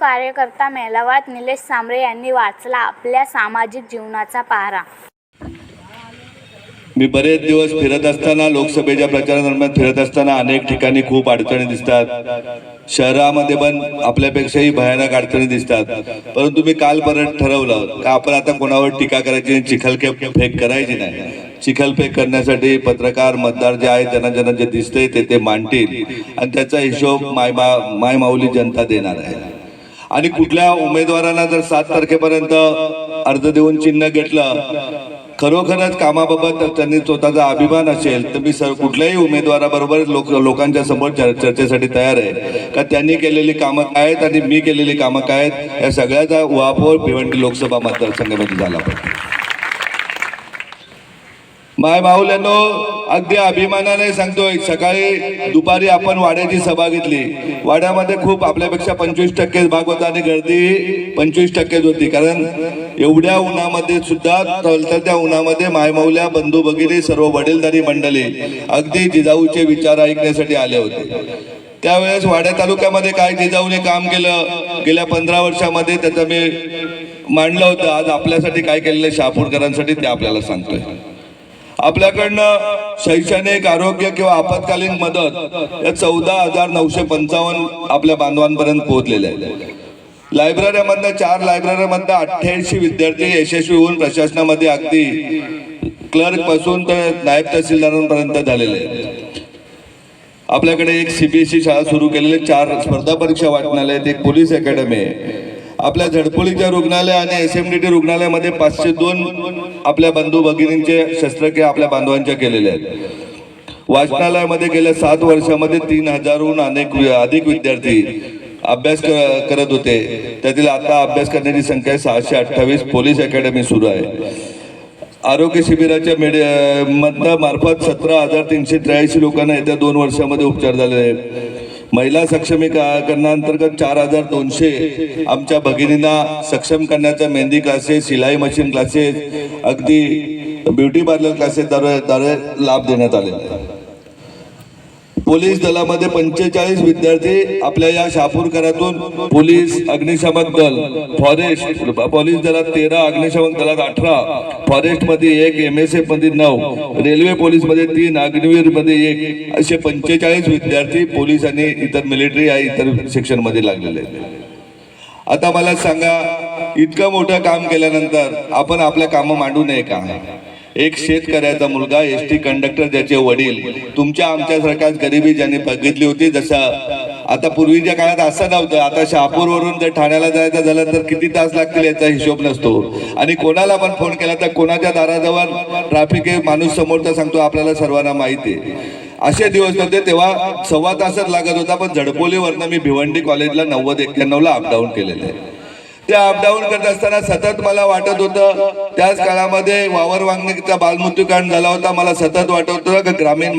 कार्यकर्ता मेळाव्यात निलेश सांबळे यांनी वाचला आपल्या सामाजिक जीवनाचा पारा मी बरेच दिवस फिरत असताना लोकसभेच्या प्रचारादरम्यान फिरत असताना अनेक ठिकाणी खूप अडचणी दिसतात. शहरामध्ये पण आपल्यापेक्षाही भयानक अडचणी दिसतात. परंतु मी काल परत ठरवलं का आपण आता कोणावर टीका करायची आणि फेक करायची नाही? चिखलफेक करण्यासाठी पत्रकार मतदार जे आहेत ज्यांना ज्यांना जे दिसतंय ते ते मांडतील आणि त्याचा हिशोब माय मा माय माऊली जनता देणार आहे. आणि कुठल्या उमेदवारांना जर सात तारखेपर्यंत अर्ज देऊन चिन्ह घेतलं खरोखरच कामाबाबत त्यांनी स्वतःचा अभिमान असेल तर मी सर कुठल्याही उमेदवाराबरोबर लोक लोकांच्या समोर चर- चर्चेसाठी तयार आहे. का त्यांनी केलेली कामं काय आहेत आणि मी केलेली कामं काय आहेत या सगळ्याचा वापर भिवंडी लोकसभा मतदारसंघामध्ये झाला पाहिजे. माय माऊल्यानो अगदी अभिमानाने सांगतोय सकाळी दुपारी आपण वाड्याची सभा घेतली. वाड्यामध्ये खूप आपल्यापेक्षा पंचवीस टक्केच भाग होता आणि गर्दी पंचवीस टक्केच होती. कारण एवढ्या उन्हामध्ये सुद्धा तळतळत्या उन्हामध्ये मायमाऊल्या बंधू भगिनी सर्व वडीलधारी मंडळी अगदी जिजाऊचे विचार ऐकण्यासाठी आले होते. त्यावेळेस वाड्या तालुक्यामध्ये काय जिजाऊने काम केलं गेल्या पंधरा वर्षामध्ये त्याचं मी मांडलं होतं. आज आपल्यासाठी काय केलेलं आहे शहापूरकरांसाठी ते आपल्याला सांगतोय. आपल्याकडनं शैक्षणिक आरोग्य किंवा आपत्कालीन मदत या चौदा हजार नऊशे पंचावन्न आपल्या बांधवांपर्यंत पोहोचलेल्या आहेत लायब्ररीमधनं चार लायब्ररीमधनं अठ्ठ्याऐंशी विद्यार्थी यशस्वी होऊन प्रशासनामध्ये अगदी क्लर्कपासून तर नायब तहसीलदारांपर्यंत झालेले आहेत. आपल्याकडे एक सीबीएसई शाळा सुरू केलेली आहे. चार स्पर्धा परीक्षा वाटणार आहेत. एक पोलीस अकॅडमी आहे. आपल्या झडपोलीच्या रुग्णालय आणि एस एम डी टी रुग्णालयामध्ये पाचशे दोन आपल्या बंधू भगिनींचे शस्त्रक्रिया आपल्या बांधवांच्या केलेल्या आहेत. वाचनालयामध्ये गेल्या सात वर्षामध्ये तीन हजारहून अनेक अधिक विद्यार्थी अभ्यास क- करत होते. त्यातील आता अभ्यास करण्याची संख्या आहे सहाशे अठ्ठावीस पोलीस अकॅडमी सुरू आहे. आरोग्य शिबिराच्या मेडि मधनं मार्फत सतरा हजार तीनशे त्र्याऐंशी लोकांना येत्या दोन वर्षामध्ये उपचार झालेले आहेत. महिला सक्षमीकरणाअंतर्गत चार हजार दोनशे आमच्या भगिनींना सक्षम करण्याचा मेहंदी क्लासेस शिलाई मशीन क्लासेस अगदी ब्युटी पार्लर क्लासेस द्वारे द्वारे लाभ देण्यात आलेला आहे पोलीस दलामध्ये पंचेचाळीस विद्यार्थी आपल्या या शहापूरकरातून पोलीस अग्निशामक दल फॉरेस्ट पोलीस दलात तेरा अग्निशामक दलात अठरा फॉरेस्टमध्ये एक एम एस एफमध्ये नऊ रेल्वे पोलीसमध्ये तीन अग्निवीरमध्ये एक असे पंचेचाळीस विद्यार्थी पोलीस आणि इतर मिलिटरी या इतर सेक्शनमध्ये लागलेले आहेत. आता मला सांगा इतकं मोठं काम केल्यानंतर आपण आपल्या कामं मांडू नये का? एक शेतकऱ्याचा मुलगा एस टी कंडक्टर ज्याचे वडील. तुमच्या आमच्यासारख्याच गरिबी ज्यांनी बघितली होती जसं आता पूर्वीच्या काळात असं नव्हतं. आता शहापूरवरून जर ठाण्याला जायचं झालं तर किती तास लागतील याचा हिशोब नसतो. आणि कोणाला पण फोन केला तर कोणाच्या दाराजवळ ट्रॅफिक आहे माणूस समोरचा सांगतो आपल्याला सर्वांना माहिती आहे. असे दिवस होते तेव्हा सव्वा तासच लागत होता पण झडपोलीवरनं मी भिवंडी कॉलेजला नव्वद एक्क्याण्णवला अपडाऊन केलेलं आहे. ते अपडाऊन करत असताना सतत मला वाटत होतं त्याच काळामध्ये वावर वांगणीचा बालमृत्यूकांड झाला होता मला सतत वाटत होतं का ग्रामीण